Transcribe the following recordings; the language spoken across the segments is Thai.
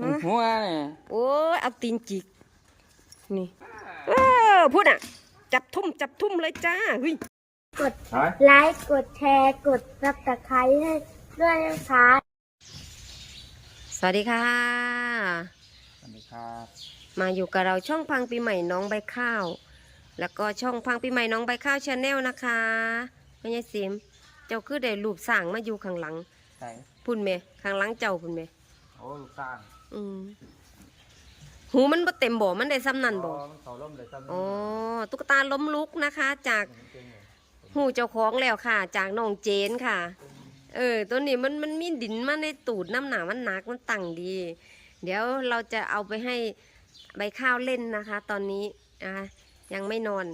ฮะหัวเนี่ยโอ้ยเอาตีนจิก นี่เออพูดอะ จับทุ่มจับทุ่มเลยจ้าเฮ้ยกดไลค์กดแชร์กดซับสไครต์ให้ด้วยนะคะสวัสดีค่ะ สวัสดีครับ มาอยู่กับเราช่องพังปีใหม่น้องใบข้าว แล้วก็ช่องพังปีใหม่น้องใบข้าวชาแนลนะคะไม่ใช่สิม เจ้าคือได้รูปสั่งมาอยู่ข้างหลังใส่พุ่นเมข้างหลังเจ้าพุ่นเมโอ้ลูกสร้าง อืมหูมันบ่เต็มบ่มันได้ซ้ำนั่นบ่มันเขาล่มเลยซ้ำอ๋อตุ๊กตาล้มลุกนะคะ จากเก่งเลยหูเจ้าของแล้วค่ะ จากน้องเจนค่ะ เออ ตัวนี้มันมันมีดินมาในตูดน้ำหนามันหนักมันตั้งดี เดี๋ยวเราจะเอาไปให้ใบข้าวเล่นนะคะ ตอนนี้นะคะยังไม่นอน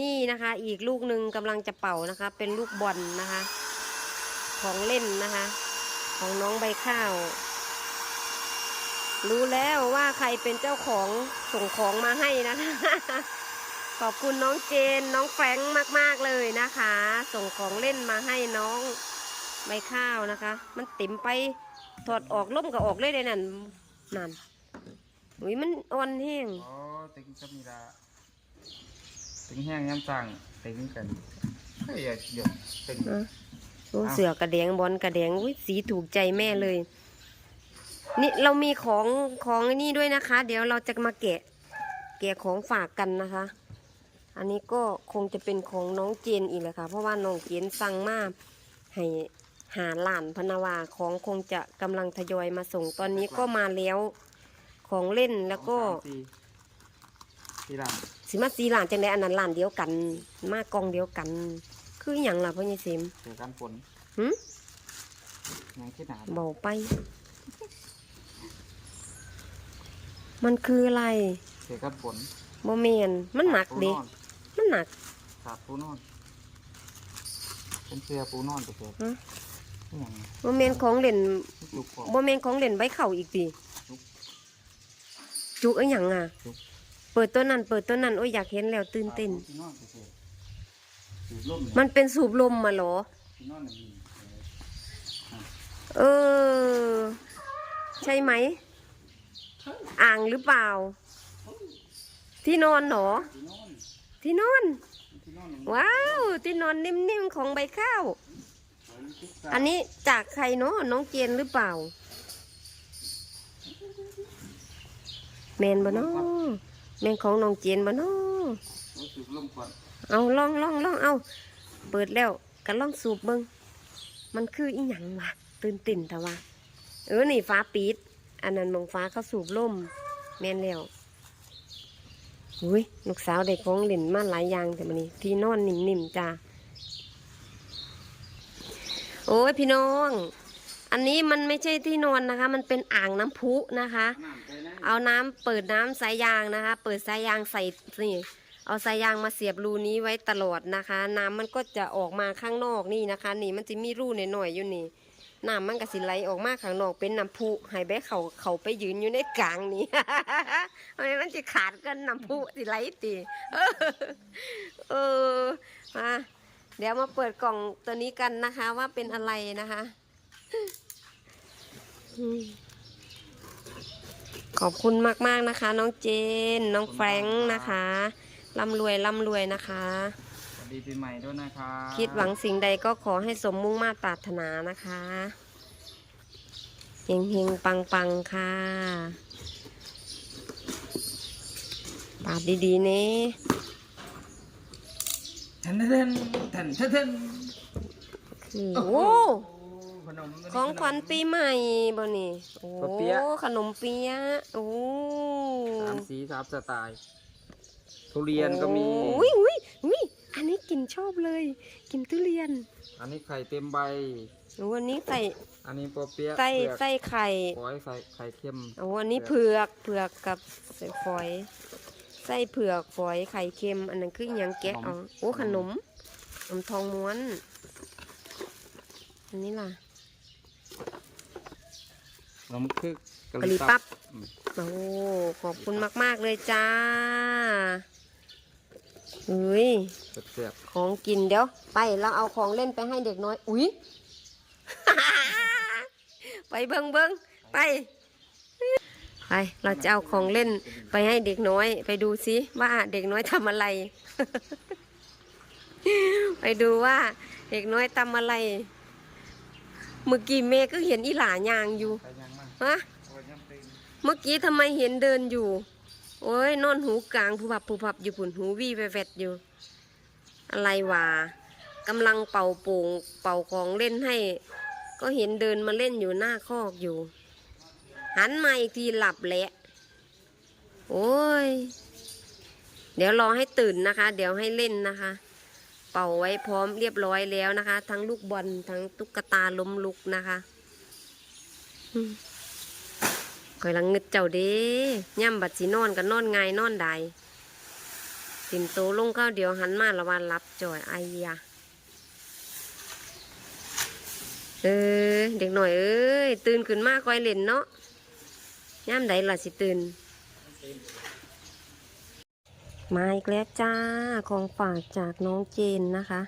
นี่นะคะ อีกลูกหนึ่งกำลังจะเป่านะคะ เป็นลูกบอลนะคะ ของเล่นนะคะ ของน้องใบข้าว รู้แล้วว่าใครเป็นเจ้าของส่งของมาให้นะคะขอบคุณน้องเจนน้องแฟรงค์มาก ๆ เลยนะคะ ส่งของเล่นมาให้น้องใบข้าวนะคะ มันติ่มไปถอดออกล่มก็ออกเลยเลยนั่นนั่นอุ้ยมันอ่อนแห้งโอ้ติงก็มีละติงแห้งย้ำสั่งติงกันเฮ้ยอย่าเดี๋ยวติงนะโอ้เสือกระแดงบอลกระแดงอุ้ยสีถูกใจแม่เลย นี่เรามีของของไอ้นี่ด้วยนะคะ เดี๋ยวเราจะมาแกะแกะของฝากกันนะคะ อันนี้ก็คงจะเป็นของน้องเจนอีกแหละค่ะ เพราะว่าน้องเจนสั่งมาให้หาหลานพนาวาของคงจะกำลังทยอยมาส่งตอนนี้ก็มาแล้วของเล่นแล้วก็สองสามสี่สี่หลังสิมาสีหลานจังไดอันนั้นหลานเดียวกัน มากองเดียวกัน คืออหย่างล่ะพ่อใหญ่เสม เจอกันฝนหึ ยังคิดหนาเบาไป มันคืออะไรเจอกันฝนโมเมนมันหนักเด็ปูนอนมันหนักสาดปูนอนเป็นเสื้อปูนอนไปเถอะฮะนี่ยังโมเมนของเล่นจุกของโมเมนของเล่นไว้เข่าอีกปีจุกจุกไอ้หยังอะจุกเปิดตัวนั้น เปิดตัวนั้น โอ้ยอยากเห็นแล้วตื่นเต้นที่นอนไปเถอะสูบลมเนี่ยมันเป็นสูบลมมาเหรอที่นอนเนี่ยมีเออ ใช่ไหม อ่างหรือเปล่า ที่นอนเหรอที่นอนที่นอน ว้าว ที่นอนนิ่มๆของใบข้าว อันนี้จากใครเนาะน้องเจนหรือเปล่า แมนบ่เนาะแมนของน้องเจนบ่เนาะรู้สึกลมก่อนเอาลองลองลองเอา เปิดแล้วก็ลองสูบเบิ่งมันคืออีหยังวะตื่นติ่นแต่ว่า เออนี่ฟ้าปิด อันนั้นมองฟ้าเขาสูบลมแม่นแล้วอุ้ยลูกสาวเด็กของเล่นมาหลายอย่างแต่มันนี้ที่นอนนิ่มๆจ้าโอ้ยพี่น้อง อันนี้มันไม่ใช่ที่นอนนะคะ มันเป็นอ่างน้ำพุนะคะ เอาน้ำเปิดน้ำสายยางนะคะ เปิดสายยางใส่นี่เอาสายยางมาเสียบรูนี้ไว้ตลอดนะคะ น้ำมันก็จะออกมาข้างนอกนี่นะคะ นี่มันจะมีรูหน่อยๆอยู่นี่ น้ำมันก็สิไหลออกมาข้างนอกเป็นน้ำพุให้แบะเขาเขาไปยืนอยู่ในกลางนี่ทำไมมันจะขาดกันน้ำพุสิไหลตีเออมาเดี๋ยวมาเปิดกล่องตัวนี้กันนะคะ ว่าเป็นอะไรนะคะขอบคุณมาก ๆ นะคะ น้องเจน น้องแฟรงค์นะคะร่ำรวยร่ำรวยนะคะ ดีปีใหม่ด้วยนะคะคิดหวังสิ่งใดก็ขอให้สมมุ่งมาตรปรารถนานะคะเฮงเฮงปังปังๆค่ะปาดดีๆนี่ทันทันทันทันทันคือโอ้ขนมของขวัญปีใหม่บ่นี่โอ้ขนมเปี๊ยะขนมเปี๊ยะโอ้สามสีสามสไตล์ทุเรียนก็มีอุ้ยอุ้ยอุ้ย อันนี้กินชอบเลย กินทุเรียน อันนี้ไข่เต็มใบ โอ้อันนี้ใส่อันนี้ปอเปี๊ยะไส้เปลือกไส้ไข่ฝอยใส่ไข่เค็มโอ้อันนี้เผือกเผือกกับใส่ฝอยไส้เผือกฝอยไข่เค็ม อันนั้นคืออหยังแกะเอาโอ้ขนมขนมทองม้วน อันนี้ล่ะแล้วมันคือกกะหรี่ปั๊บอืมโอ้ขอบคุณมาก ๆ เลยจ้า เฮ้ยเสียบของกินเดี๋ยว ไปเราเอาของเล่นไปให้เด็กน้อย อุ๊ยไปเบิงเบิงไป ไป เราจะเอาของเล่นไปให้เด็กน้อย ไปดูซิว่าเด็กน้อยทำอะไร ไปดูว่าเด็กน้อยทำอะไร เมื่อกี้เมย์ก็เห็นอีหลายางอยู่ไปยังมั่งฮะโอ้ยยังเป็นเมื่อกี้ทำไมเห็นเดินอยู่ โอ้ยนอนหูกลางผู้พับผู้พับอยู่ผุนหูวี่แวดอยู่ อะไรวะกำลังเป่าโป่งเป่าของเล่นให้ ก็เห็นเดินมาเล่นอยู่หน้าคอกอยู่ หันมาอีกทีหลับแหละ โอ้ย เดี๋ยวรอให้ตื่นนะคะ เดี๋ยวให้เล่นนะคะ เป่าไว้พร้อมเรียบร้อยแล้วนะคะ ทั้งลูกบอลทั้งตุ๊กตาล้มลุกนะคะ คอยลังเงึดเจ้าเด้ย่ำบัดสีนอนกันนอนง่ายนอนได้ติ่มโตลงเข้าวเดียวหันมาละวันรับจ่อยไอ้ยะเออเด็กหน่อยเอ้ยตื่นขึ้นมาคอยเล่นเนาะย่ำใดล่ะสิตื่นมาอีกแล้วจ้าของฝากจากน้องเจนนะคะ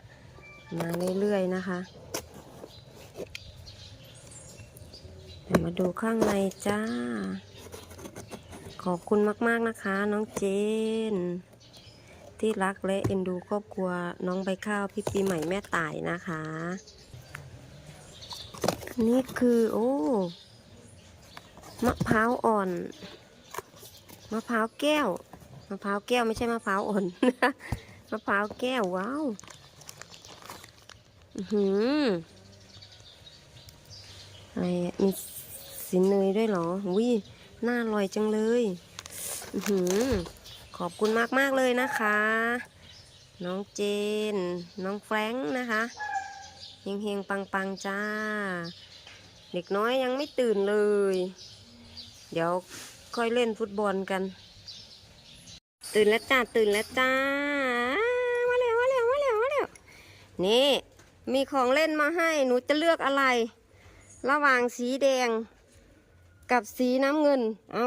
มาเรื่อยๆนะคะ เดี๋ยวมาดูข้างในจ้า ขอบคุณมากๆนะคะ น้องเจน ที่รักและเอ็นดูครอบครัวน้องใบข้าวพี่ปีใหม่แม่ต่ายนะคะนนี้คือโอ้มะพร้าวอ่อน มะพร้าวแก้ว มะพร้าวแก้วไม่ใช่มะพร้าวอ่อน มะพร้าวแก้วว้าวอื้อหืออะไรอะมี สินเนยด้วยเหรอวิน่าอร่อยจังเลยอขอบคุณมากมากเลยนะคะ น้องเจน น้องแฟรงค์นะคะเฮงเฮงปังปังจ้า เด็กน้อยยังไม่ตื่นเลย เดี๋ยวค่อยเล่นฟุตบอลกัน ตื่นแล้วจ้าตื่นแล้วจ้ามาแล้วมาแล้วมาแล้วมาแล้วนี่มีของเล่นมาให้หนูจะเลือกอะไร ระหว่างสีแดง กับสีน้ำเงิน เอา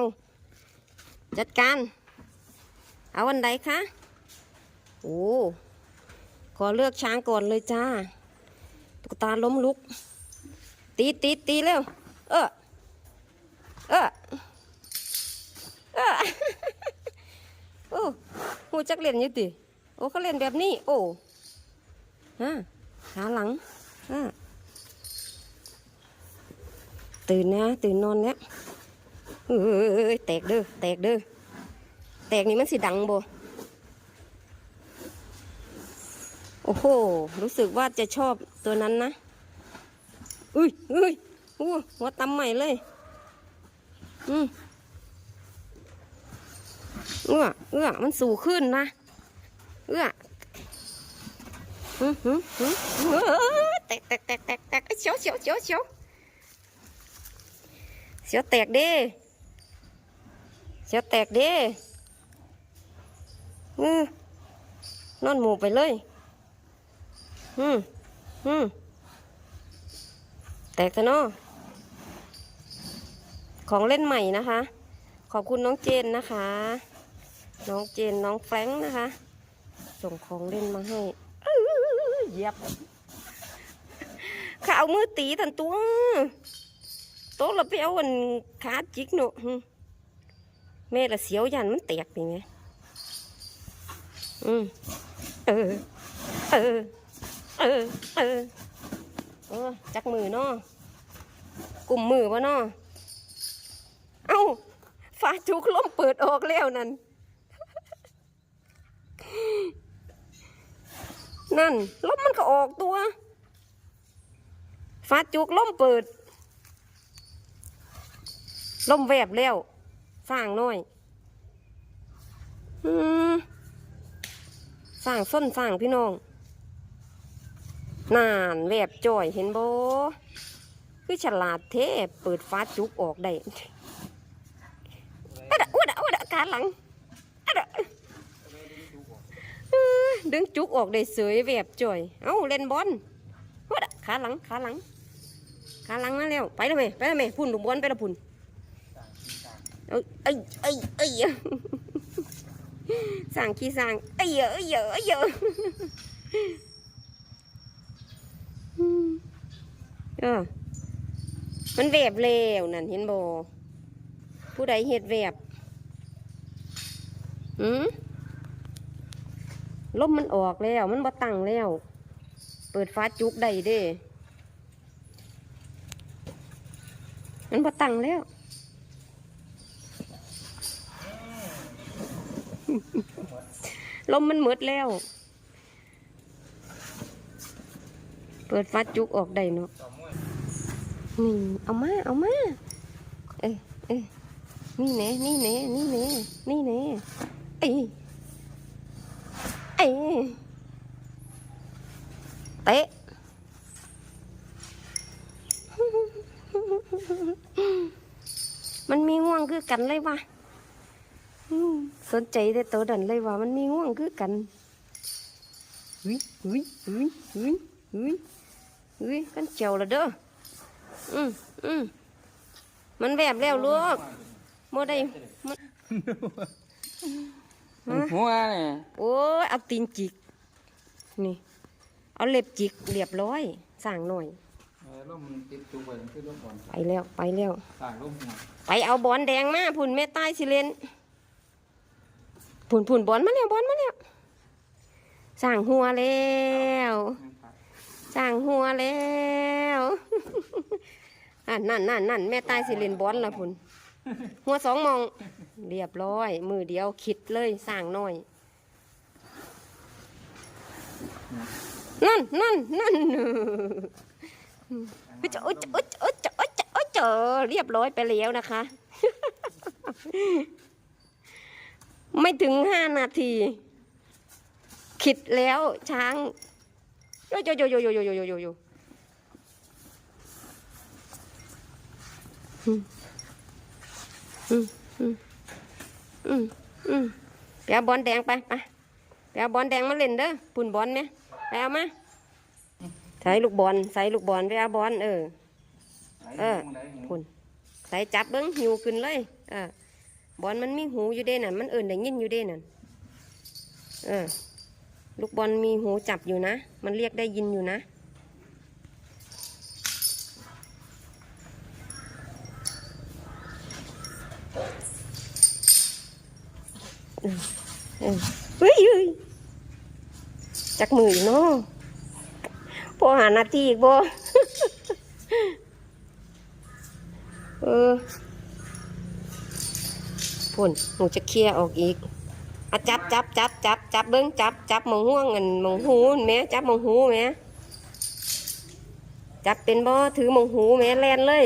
จัดการ เอาวันใดคะโอ้ขอเลือกช้างก่อนเลยจ้าตุ๊กตาล้มลุก ตีตีตีเร็ว เออเออเออโอ้หูจักเล่นอยู่ติโอ้เขาเล่นแบบนี้ โอ้ฮะขาหลังฮะตื่นนะ ตื่นนอนแล้ว เอ้ยแตกเด้อแตกเด้อแตกนี่มันสิดังบ่โอ้โห รู้สึกว่าจะชอบตัวนั้นนะ อุ้ยอุ้ยอู้หัวตำใหม่เลย อืมเอื้อเอื้อมันสูงขึ้นนะ เอื้อหืมหืมหืมเออแตกแตกแตกแตกแตกเฉียวเฉียวเฉียวเฉียวเฉียวแตกด้ เฉียแตกเด้อือนอนหมูไปเลย อืมอืมแตกกันเนาะของเล่นใหม่นะคะ ขอบคุณน้องเจนนะคะ น้องเจนน้องแฟรงค์นะคะ ส่งของเล่นมาให้เยียบขาเอามือตีทันตัวโต๊ะเราไปเอาอันขาจิกเนอะ แม่ละเสียวยันมันแตกนี่ไงอืมเออ เออ เออ เออ เออ จักมือเนาะกลุ่มมือวะเนาะเอ้าฟ้าจุกล่มเปิดออกแล้วนั่น นั่นลมมันก็ออกตัว ฟ้าจุกล่มเปิดล่มแวบแล้ว สร้างน้อยอืมสร้างส้นสร้างพี่น้องนานแวบจ่อยเห็นบ่คือฉลาดเทพเปิดฟ้าจุกออกได้อะดะอะดะอะดะขาหลังอะดะเอ้อดึงจุกออกได้เสยแบบจ่อย เอ้าเล่นบอลอะดะขาหลังขาหลังขาหลังมาแล้วไปแล้วไหมไปแล้วไหมพุ่นลูกบอลไปแล้วพุ่น เอ้ยเอ้ยเอ้ยเอ้ยสั่งขี้สั่งเอ้ยเอ้ยเอ้ยเอ้ยอืมเออมันแบบเร็วนั่นเห็นบ่ผู้ใดเฮ็ดแบบหืมลมมันออกแล้ว มันบ่ตั้งแล้ว เปิดฟ้าจุกได้เด้ มันบ่ตั้งแล้ว ลมมันหมดแล้ว เปิดฟ้าจุกออกได้เนาะนี่เอามา เอามา เอ้ยเอ้ยนี่แน่นี่แน่นี่แน่นี่แน่เอ้ยเอ้ยเตะมันมีง่วงคือกันเลยวะ สนใจแต่ตัวดันเลยว่ามันมีง่วงคือกันอุ้ยอุ้ยอุ้ยอุ้ยอุ้ยอุ้ยกันเจียวและเด้ออืมอืมมันแบบแล้วลูกโมได้มันหัวเนี่ยโอ้ยเอาตีนจิก นี่ เอาเล็บจิกเรียบร้อยสั่งหน่อยเออร่มมันติดตัวไปมันคือร่มบอลไปแล้วไปแล้วต่างร่มหัวไปเอาบอลแดงมาพุ่นแม่ใต้สิเลน พุ่นพุ่นบอลมาแล้วบอลมาแล้วสั่งหัวแล้วสั่งหัวแล้วอะนั่นนั่นนั่นแม่ใต้สิเลนบอลละพุ่นหัวสองมอง เรียบร้อย มือเดียวคิดเลยสั่งหน่อย นั่นนั่นนั่นอุ๊ยจอุ๊ยจอุ๊ยจอุ๊ยจอุ๊ยจอุจเรียบร้อยไปแล้วนะคะ ไม่ถึงห้านาทีคิดแล้วช้างโยโยโยโยโยโยโยโยโยโยอืมอืมอืมอืมอืมไปเอาบอลแดงไปไปไปเอาบอลแดงมาเล่นเด้อปุ่นบอลไหมไปเอามาใส่ลูกบอลใส่ลูกบอลไปเอาบอลเออ เออคุณใส่จับเบิ้งหิวขึ้นเลย เออ บอลมันมีหูอยู่เด้น่ะ มันเอิ่นได้ยินอยู่เด้น่ะเออลูกบอลมีหูจับอยู่นะ มันเรียกได้ยินอยู่นะเออเฮ้ยเฮ้ยจักมืออยู่เนาะพอหานาทีอีกบ่เออ พุ่นหนูจะเคลียร์ออกอีกอะจับจับจับจับจับเบิ้งจับจับมองห่วงเงินมองหูแม่จับมองหูแม่จับเป็นบ่ถือมองหูแม่แลนเลย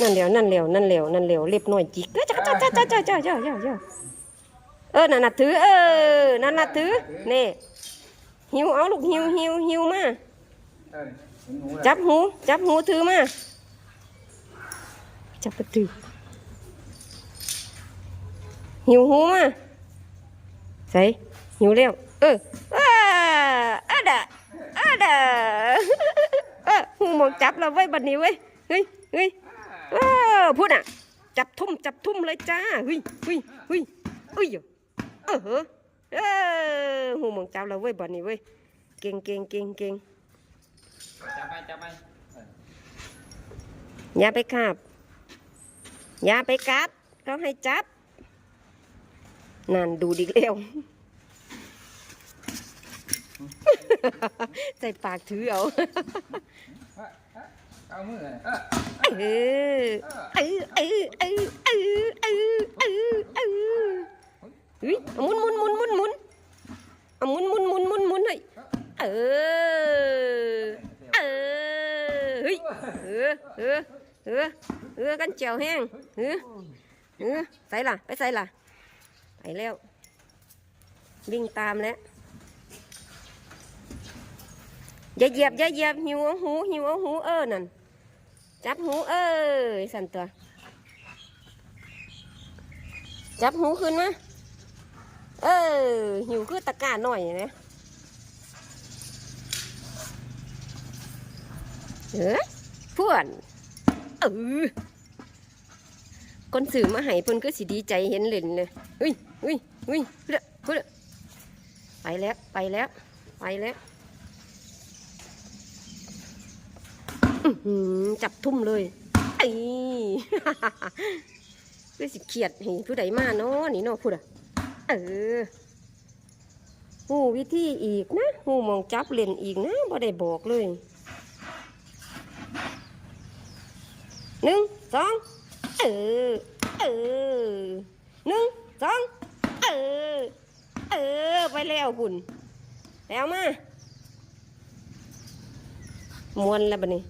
นั่นเหลวนั่นเหลวนั่นเหลวนั่นเหลวเรียบหน่อยจิกจ้าจ้าจ้าจ้าจ้าจ้าจ้าจ้าจ้า เออนั่นน่ะถือ เออนั่นน่ะถือนี่หิวเอาลูกหิวหิวหิวมาเออเห็นหูแล้วจับหูจับหูถือมาจับกระตือหิวหูมาใส่หิวแล้วเออเอออะดะอะดะเออหูมองจับเราไว้บัดนี้เว้ยเฮ้ยเฮ้ยเออพูดอะจับทุ่มจับทุ่มเลยจ้าเฮ้ยเฮ้ยเฮ้ยเอ้ย เออเออหูมองจับเราไว้บัดนี้เว้ย เก่งเก่งเก่งเก่งจับไปจับไปเอออย่าไปขับอย่าไปกัดเขาให้จับ นั่นดูดีเร็วใส่ปากถือเอาเอามือเลยเออเออเออเออเออเออเออเออเออเฮ้ยเอหมุนหมุนหมุนหมุนหมุนเอาหมุนหมุนหมุนหมุนหมุนให้เออเออเฮ้ยเออเออเออเออกันเจียวแห้งเออเออใส่ล่ะไปใส่ล่ะไปแล้ว วิ่งตามแล้วอย่าเหยียบอย่าเหยียบหิวเอาหูหิวเอาหูเออนั่นจับหูเออสั่นตัว จับหูขึ้นมา เออ หิวคือตะกร้าหน่อยนะเออพวนเออคนสื่อมาให้เพิ่นก็สิดีใจเห็นเล่นเลยเฮ้ยเฮ้ยเฮ้ยเฮ้ยเฮ้ยไปแล้วไปแล้วไปแล้วจับทุ่มเลยไอ้คือสิเขียดให้ผู้ใดมาเนาะนี่เนาะพูดอะ เออหูวิธีอีกนะหูมองจับเล่นอีกนะบ่ได้บอกเลยหนึ่งสองเออเออหนึ่งสองเออเออไปแล้วคุณแล้วมามวนแล้วบัดนี้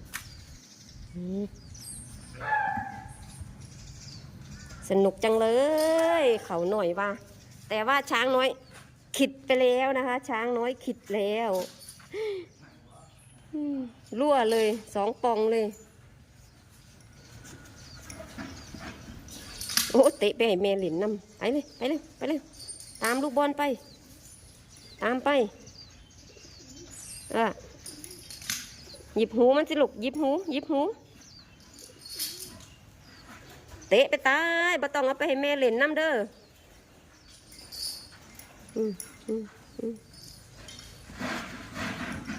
สนุกจังเลย เขาหน่อยว่า แต่ว่าช้างน้อยขิดไปแล้วนะคะ ช้างน้อยขิดแล้วรั่วเลยสองปองเลย โอ้เตะไปให้แม่หลินนำไปเลย ไปเลย ไปเลย ตามลูกบอลไป ตามไปอะหยิบหูมันสิลูกหยิบหูหยิบหู เตะไปตายบ่ต้องเอาไปให้แม่เล่นน้ำเด้อ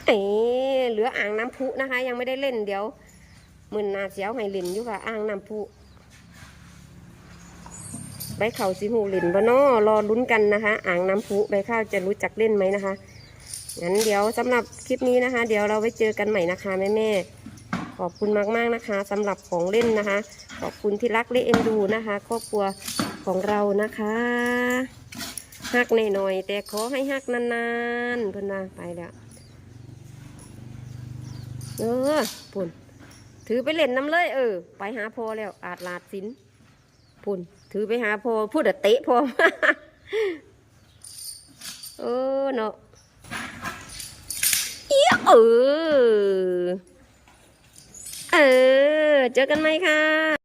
เอ๋เหลืออ่างน้ำพุนะคะ ยังไม่ได้เล่นเดี๋ยวมื่นนาเสียวให้เล่นอยู่ค่ะ อ่างน้ำพุใบเข่าสีหูเล่นบ่นอรอลุ้นกันนะคะ อ่างน้ำพุใบข้าวจะรู้จักเล่นไหมนะคะงั้นเดี๋ยวสำหรับคลิปนี้นะคะ เดี๋ยวเราไว้เจอกันใหม่นะคะแม่แม่ๆขอบคุณมากๆนะคะสำหรับของเล่นนะคะ ขอบคุณที่รักและเอ็นดูนะคะ ครอบครัวของเรานะคะ ฮักหน่อยๆแต่ขอให้ฮักนานๆเพิ่นว่าไปแล้วเออปุ่นถือไปเล่นน้ำเลย เออ ไปหาพอแล้ว อาจลาดสินปุ่นถือไปหาพอพูดอะเตะพอเออเนาะเอี้ยเออเออ เจอกันไหมค่ะ